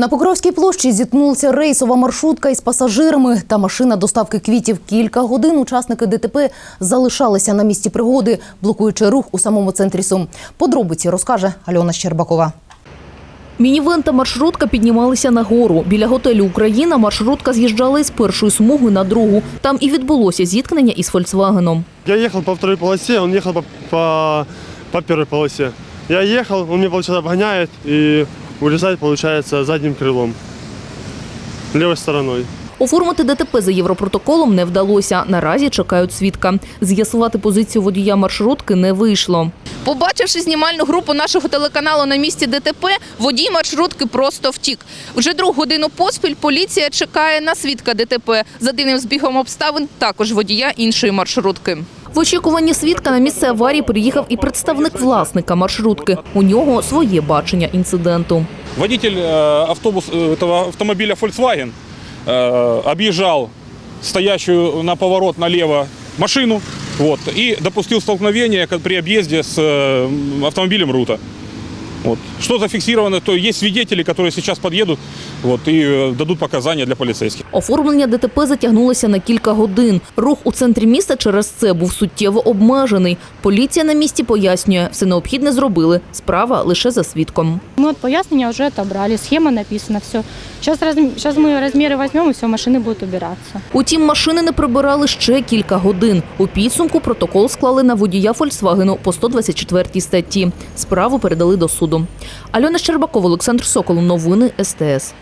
На Покровській площі зіткнулася рейсова маршрутка із пасажирами та машина доставки квітів. Кілька годин учасники ДТП залишалися на місці пригоди, блокуючи рух у самому центрі Сум. Подробиці розкаже Альона Щербакова. Мінівен та маршрутка піднімалися на гору. Біля готелю Україна маршрутка з'їжджала із першої смуги на другу. Там і відбулося зіткнення із Фольксвагеном. Я ехал по второй полосе, он ехал по, по, по первой полосе. Я ехал, он меня, получается, обгоняет и урезает, получается, задним крылом. Левой стороной. Оформити ДТП за європротоколом не вдалося. Наразі чекають свідка. З'ясувати позицію водія маршрутки не вийшло. Побачивши знімальну групу нашого телеканалу на місці ДТП, водій маршрутки просто втік. Вже другу годину поспіль поліція чекає на свідка ДТП. За дивним збігом обставин також водія іншої маршрутки. В очікуванні свідка на місце аварії приїхав і представник власника маршрутки. У нього своє бачення інциденту. Водитель э, автобус, э, этого автомобиля Volkswagen э, объезжал стоящую на поворот налево машину вот, и допустил столкновение как при объезде с э, автомобилем Рута. Вот. Что зафиксировано, то есть свидетели, которые сейчас подъедут вот, и э, дадут показания для полицейских. Оформлення ДТП затягнулося на кілька годин. Рух у центрі міста через це був суттєво обмежений. Поліція на місці пояснює, все необхідне зробили. Справа лише за свідком. Мы от пояснения уже отобрали, схема написана, все. Сейчас, сейчас мы размеры возьмем, и все, машины будут убираться. Утім, машини не прибирали ще кілька годин. У підсумку протокол склали на водія Фольксвагену по 124 статті. Справу передали до суду. Альона Щербакова, Олександр Сокол. Новини СТС.